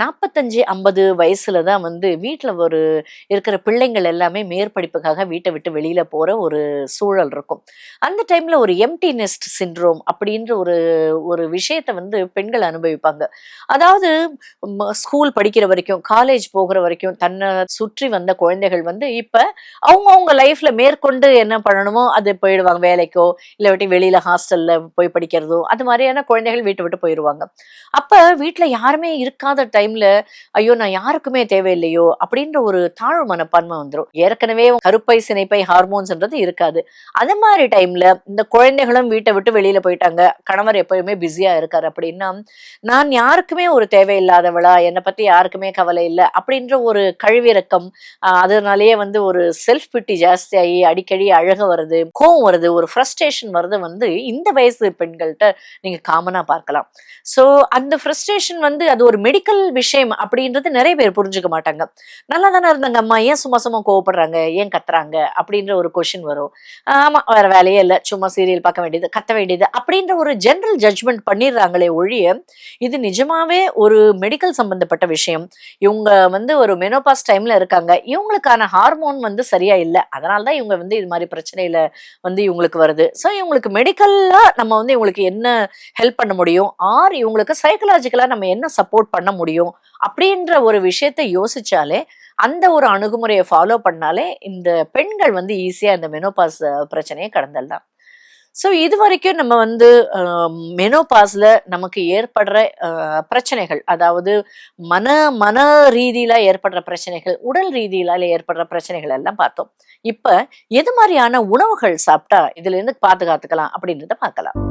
நாற்பத்தஞ்சு ஐம்பது வயசுல தான் வந்து வீட்டில் ஒரு இருக்கிற பிள்ளைங்கள் எல்லாமே மேற்படிப்புக்காக வீட்டை விட்டு வெளியில போற ஒரு சூழல் இருக்கும். அந்த டைம்ல ஒரு எம்டி நெஸ்ட் சிண்ட்ரோம் அப்படின்ற ஒரு ஒரு விஷயத்தை வந்து பெண்கள் அனுபவிப்பாங்க. அதாவது ஸ்கூல் படிக்கிற வரைக்கும் காலேஜ் போகிற வரைக்கும் தன்னை சுற்றி வந்த குழந்தைகள் வந்து இப்ப அவங்கவுங்க லைஃப்ல மேற்கொண்டு என்ன பண்ணணுமோ அது போயிடுவாங்க. வேலைக்கோ இல்லாட்டி வெளியில ஹாஸ்டல்ல போய் படிக்கிறதோ அது மாதிரியான குழந்தைகள் வீட்டை விட்டு போயிடுவாங்க அப்ப வீட்டுல யாருமே இருக்காத டைம்ல ஐயோ நான் யாருக்குமே தேவையில்லையோ அப்படின்ற ஒரு தாழ்வு மனப்பான்மை வந்துடும் ஏற்கனவே கருப்பை சினைப்பை ஹார்மோன்ஸ்ன்றது இருக்காது. அது மாதிரி டைம்ல இந்த குழந்தைகளும் வீட்டை விட்டு வெளியில போயிட்டாங்க. கணவர் எப்பயுமே பிஸியா இருக்காரு. அப்படின்னா நான் யாருக்குமே ஒரு தேவையில்லாதவளா? என்னை பத்தி யாருக்குமே கவலை இல்லை அப்படின்ற ஒரு கழிவிறக்கம் அதனாலேயே வந்து ஒரு செல்ஃப் பிட்டி ஜாஸ்தியாகி அடிக்கடி அழக வருது கோவம் வருது ஒரு ஃப்ரஸ்ட்ரேஷன் வருது வந்து இந்த வயசு பெண்கள்கிட்ட நீங்க காமனா பார்க்கலாம். ஸோ அந்த ஃப்ரஸ்ட்ரேஷன் வந்து அது ஒரு மெடிக்கல் விஷயம் அப்படின்றது நிறைய பேர் புரிஞ்சுக்க மாட்டாங்க. நல்லா தானே இருந்தாங்க அம்மா ஏன் சும்மா சும்மா கோவப்படுறாங்க ஏன் கத்துறாங்க அப்படின்ற ஒரு கொஷின் வரும். ஆமா வேற வேலையே இல்லை சும்மா சீரியல் பார்க்க வேண்டியது கத்த வேண்டியது அப்படின்ற ஒரு ஜென்ரல் ஜட்ஜ்மெண்ட் பண்ணிடுறாங்களே ஒழிய இது நிஜமாவே ஒரு மெடிக்கல் சம்பந்தப்பட்ட விஷயம். இவங்க வந்து ஒரு மெனோபாஸ் டைம்ல இருக்காங்க இவங்களுக்கான ஹார்மோன் வந்து சரியா இல்லை அதனால தான் இவங்க வந்து இது மாதிரி பிரச்சனையில வந்து இவங்களுக்கு வருது. ஸோ இவங்களுக்கு மெடிக்கல்லா நம்ம வந்து இவங்களுக்கு என்ன ஹெல்ப் பண்ண முடியும்? ஆர் இவங்களுக்கு சைக்கலாஜிக்கலா நம்ம என்ன சப்போர்ட் பண்ண முடியும்? அப்படின்ற ஒரு விஷயத்தை யோசிச்சாலே அந்த ஒரு அணுகுமுறையை ஃபாலோ பண்ணாலே இந்த பெண்கள் வந்து ஈஸியா இந்த மெனோபாஸ் பிரச்சனையை கடந்துடலாம் ஸோ இது வரைக்கும் நம்ம வந்து மெனோபாஸ்ல நமக்கு ஏற்படுற பிரச்சனைகள் அதாவது மன மன ரீதியில ஏற்படுற பிரச்சனைகள் உடல் ரீதியில ஏற்படுற பிரச்சனைகள் எல்லாம் பார்த்தோம். இப்ப எது மாதிரியான உணவுகள் சாப்பிட்டா இதுல இருந்து பாதுகாத்துக்கலாம் அப்படின்றத பார்க்கலாம்.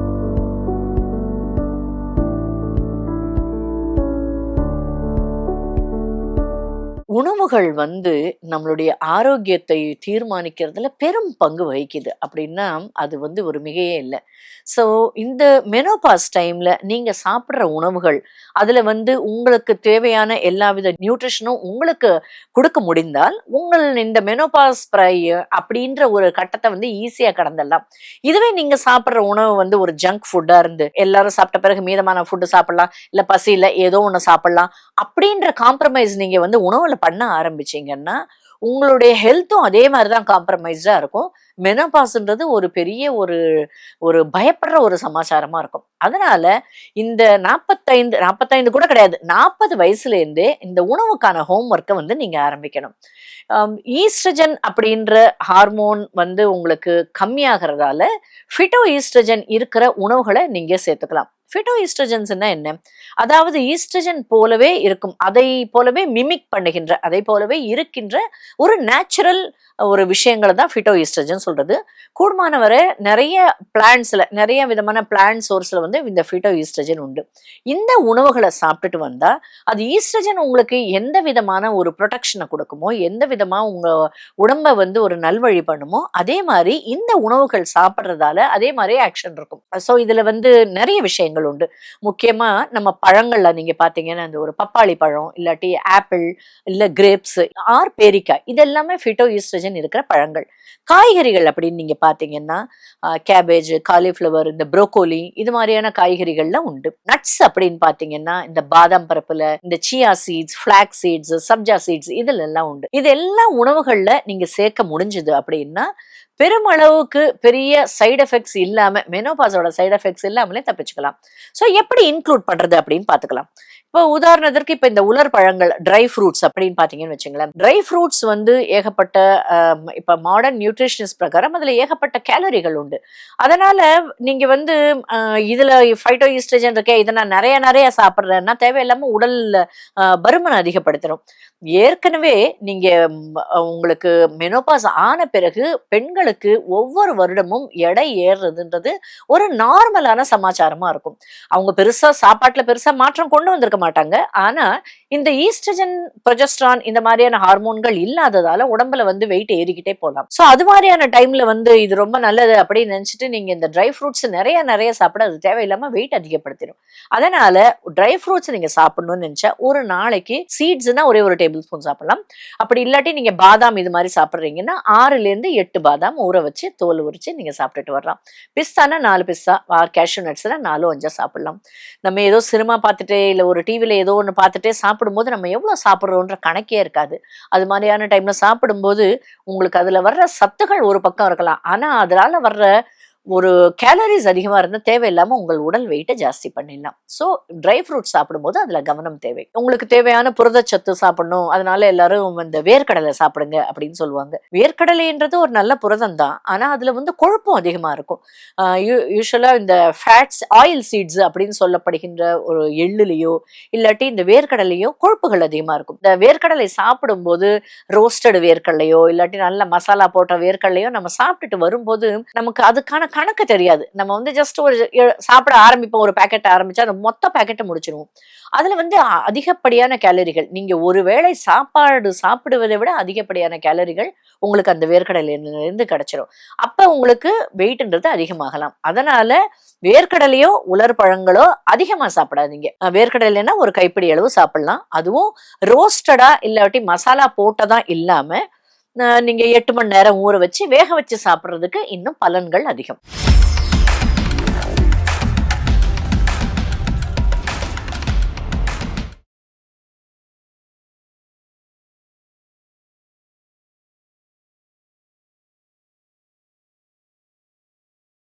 உணவுகள் வந்து நம்மளுடைய ஆரோக்கியத்தை தீர்மானிக்கிறதுல பெரும் பங்கு வகிக்குது. அப்படின்னா அது வந்து ஒரு மிகையே இல்லை. ஸோ இந்த மெனோபாஸ் டைம்ல நீங்க சாப்பிட்ற உணவுகள் அதுல வந்து உங்களுக்கு தேவையான எல்லாவித நியூட்ரிஷனும் உங்களுக்கு கொடுக்க முடிந்தால் உங்கள் இந்த மெனோபாஸ் ப்ரை அப்படின்ற ஒரு கட்டத்தை வந்து ஈஸியா கடந்துடலாம். இதுவே நீங்க சாப்பிட்ற உணவு வந்து ஒரு ஜங்க் ஃபுட்டா இருந்து எல்லாரும் சாப்பிட்ட பிறகு மீதமான ஃபுட்டு சாப்பிடலாம் இல்லை பசி ஏதோ ஒன்று சாப்பிடலாம் அப்படின்ற காம்ப்ரமைஸ் நீங்க வந்து உணவுல பண்ண ஆரம்பிச்சீங்கன்னா உங்களுடைய ஹெல்த்தும் அதே மாதிரி தான் காம்ப்ரமைஸ்டாக இருக்கும். மெனோபாஸ்ன்றது ஒரு பெரிய ஒரு ஒரு பயப்படுற ஒரு சமாச்சாரமா இருக்கும். அதனால இந்த நாற்பத்தைந்து நாற்பத்தைந்து கூட கிடையாது நாற்பது வயசுல இருந்தே இந்த உணவுக்கான ஹோம்ஒர்க்கை வந்து நீங்க ஆரம்பிக்கணும். ஈஸ்ட்ரஜன் அப்படின்ற ஹார்மோன் வந்து உங்களுக்கு கம்மியாகிறதால ஃபிட்டோ ஈஸ்ட்ரஜன் இருக்கிற உணவுகளை நீங்க சேர்த்துக்கலாம். ஃபிட்டோ ஈஸ்ட்ரஜன்ஸ்னா என்ன? அதாவது ஈஸ்ட்ரஜன் போலவே இருக்கும். அதை போலவே மிமிக் பண்ணுகின்ற அதை போலவே இருக்கின்ற ஒரு நேச்சுரல் ஒரு விஷயங்களை தான் ஃபிட்டோ ஈஸ்ட்ரஜன் சொல்றது. கூடுமான வரை நிறைய பிளான்ஸ்ல நிறைய விதமான பிளான்ட் சோர்ஸ்ல வந்து இந்த ஃபிட்டோ ஈஸ்ட்ரஜன் உண்டு. இந்த உணவுகளை சாப்பிட்டுட்டு வந்தா அது ஈஸ்ட்ரஜன் உங்களுக்கு எந்த விதமான ஒரு ப்ரொடெக்ஷனை கொடுக்குமோ எந்த விதமா உங்க உடம்ப வந்து ஒரு நல்வழி பண்ணுமோ அதே மாதிரி இந்த உணவுகள் சாப்பிட்றதால அதே மாதிரி ஆக்ஷன் இருக்கும். ஸோ இதுல வந்து நிறைய விஷயங்கள் பழங்கள் உண்டு. முக்கியமாக நம்ம பழங்களில் நீங்கள் பார்த்தீங்கன்னா இந்த ஒரு பப்பாளி பழம் இல்லாட்டி ஆப்பிள் இல்லை கிரேப்ஸ் ஆர் பேரிக்காய் இதெல்லாமே ஃபிட்டோ ஈஸ்ட்ரஜன் இருக்கிற பழங்கள். காய்கறிகள் அப்படின்னு நீங்கள் பார்த்தீங்கன்னா கேபேஜ் காலிஃப்ளவர் இந்த ப்ரோக்கோலி இது மாதிரியான காய்கறிகள்லாம் உண்டு. நட்ஸ் அப்படின்னு பார்த்தீங்கன்னா இந்த பாதாம் பருப்புல இந்த chia seeds flax seeds sabja seeds இதுல எல்லாம் உண்டு. இது எல்லாம் உணவுகள்ல நீங்க சேர்க்க முடிஞ்சது அப்படின்னா பெருமளவுக்கு பெரிய சைடு எஃபெக்ட்ஸ் இல்லாமல் மெனோபாஸோட சைடு எஃபெக்ட்ஸ் இல்லாமலே தப்பிச்சுக்கலாம். ஸோ எப்படி இன்க்ளூட் பண்றது அப்படின்னு பார்த்துக்கலாம். இப்போ உதாரணத்திற்கு இப்போ இந்த உலர் பழங்கள் ட்ரை ஃப்ரூட்ஸ் அப்படின்னு பார்த்தீங்கன்னு வச்சுங்களேன். ட்ரை ஃப்ரூட்ஸ் வந்து ஏகப்பட்ட இப்போ மாடர்ன் நியூட்ரிஷனிஸ்ட் பிரகாரம் அதில் ஏகப்பட்ட கேலரிகள் உண்டு. அதனால நீங்க வந்து இதில் இதுல ஃபைட்டோ ஈஸ்ட்ரஜன் இருக்கே இதை நான் நிறைய நிறைய சாப்பிட்றேன்னா தேவையில்லாம உடல்ல ஆஹ், பருமனை அதிகப்படுத்திடும் ஏற்கனவே நீங்க உங்களுக்கு மெனோபாஸ் ஆன பிறகு பெண்களுக்கு ஒவ்வொரு வருடமும் எடை ஏறுறதுன்றது ஒரு நார்மலான சமாச்சாரமா இருக்கும். அவங்க பெருசா சாப்பாட்டுல பெருசா மாற்றம் கொண்டு வந்திருக்க மாட்டாங்க. ஆனா இந்த ஈஸ்ட்ரஜன் ப்ரொஜெஸ்ட்ரான் இந்த மாதிரியான ஹார்மோன்கள் இல்லாததால உடம்புல வந்து வெயிட் ஏறிக்கிட்டே போகலாம் ஸோ அது மாதிரியான டைம்ல வந்து இது ரொம்ப நல்லது அப்படின்னு நினைச்சிட்டு நீங்க இந்த ட்ரை ஃப்ரூட்ஸ் நிறைய நிறைய சாப்பிட அது தேவையில்லாம வெயிட் அதிகப்படுத்திடும் அதனால ட்ரை ஃப்ரூட்ஸ் நீங்க சாப்பிடணும்னு நினைச்சா ஒரு நாளைக்கு சீட்ஸ்னா ஒரே ஒரு டேபிள் ஸ்பூன் சாப்பிடலாம். அப்படி இல்லாட்டி நீங்க பாதாம் இது மாதிரி சாப்பிட்றீங்கன்னா ஆறுல இருந்து எட்டு பாதாம் ஊற வச்சு தோல் உரிச்சு நீங்க சாப்பிட்டுட்டு வரலாம். பிஸ்தானா நாலு பிஸ்தா கேஷ்யூ நட்ஸ்னா நாலு அஞ்சா சாப்பிடலாம். நம்ம ஏதோ சினிமா பார்த்துட்டே இல்லை ஒரு டிவியில் ஏதோ ஒன்று பார்த்துட்டே சாப்பிடும்போது நம்ம எவ்வளோ சாப்பிட்றோன்ற கணக்கே இருக்காது. அது மாதிரியான டைமில் சாப்பிடும்போது உங்களுக்கு அதில் வர்ற சத்துகள் ஒரு பக்கம் இருக்கலாம். ஆனால் அதனால் வர்ற ஒரு கேலரிஸ் அதிகமாக இருந்தால் தேவையில்லாமல் உங்கள் உடல் வெயிட்டை ஜாஸ்தி பண்ணிடலாம். ஸோ ட்ரை ஃப்ரூட் சாப்பிடும்போது அதில் கவனம் தேவை. உங்களுக்கு தேவையான புரதச்சத்து சாப்பிடணும். அதனால எல்லாரும் இந்த வேர்க்கடலை சாப்பிடுங்க அப்படின்னு சொல்லுவாங்க. வேர்க்கடலைன்றது ஒரு நல்ல புரதம் தான் ஆனால் அதில் வந்து கொழுப்பும் அதிகமாக இருக்கும். யூஸ்வலாக இந்த ஃபேட்ஸ் ஆயில் சீட்ஸ் அப்படின்னு சொல்லப்படுகின்ற ஒரு எள்ளுலேயோ இல்லாட்டி இந்த வேர்க்கடலையோ கொழுப்புகள் அதிகமாக இருக்கும். இந்த வேர்க்கடலை சாப்பிடும்போது ரோஸ்டடு வேர்க்கடலையோ இல்லாட்டி நல்ல மசாலா போட்ட வேர்க்கடலையோ நம்ம சாப்பிட்டுட்டு வரும்போது நமக்கு அதுக்கான கணக்கு தெரியாது. நம்ம வந்து ஜஸ்ட் ஒரு சாப்பிட ஆரம்பிப்போம் ஒரு பேக்கெட் ஆரம்பிச்சா அந்த மொத்த பேக்கெட்டை முடிச்சிருவோம். அதுல வந்து அதிகப்படியான கேலரிகள் நீங்க ஒருவேளை சாப்பாடு சாப்பிடுவதை விட அதிகப்படியான கேலரிகள் உங்களுக்கு அந்த வேர்க்கடலையில இருந்து கிடைச்சிரும். அப்ப உங்களுக்கு வெயிட்ன்றது அதிகமாகலாம். அதனால வேர்க்கடலையோ உலர் பழங்களோ அதிகமா சாப்பிடாதீங்க. வேர்க்கடலைன்னா ஒரு கைப்பிடி அளவு சாப்பிடலாம். அதுவும் ரோஸ்டடா இல்லாட்டி மசாலா போட்டதா இல்லாம நீங்கள் நீங்க எட்டு மணி நேரம் ஊற வச்சு வேக வச்சு சாப்பிட்றதுக்கு இன்னும் பலன்கள் அதிகம்.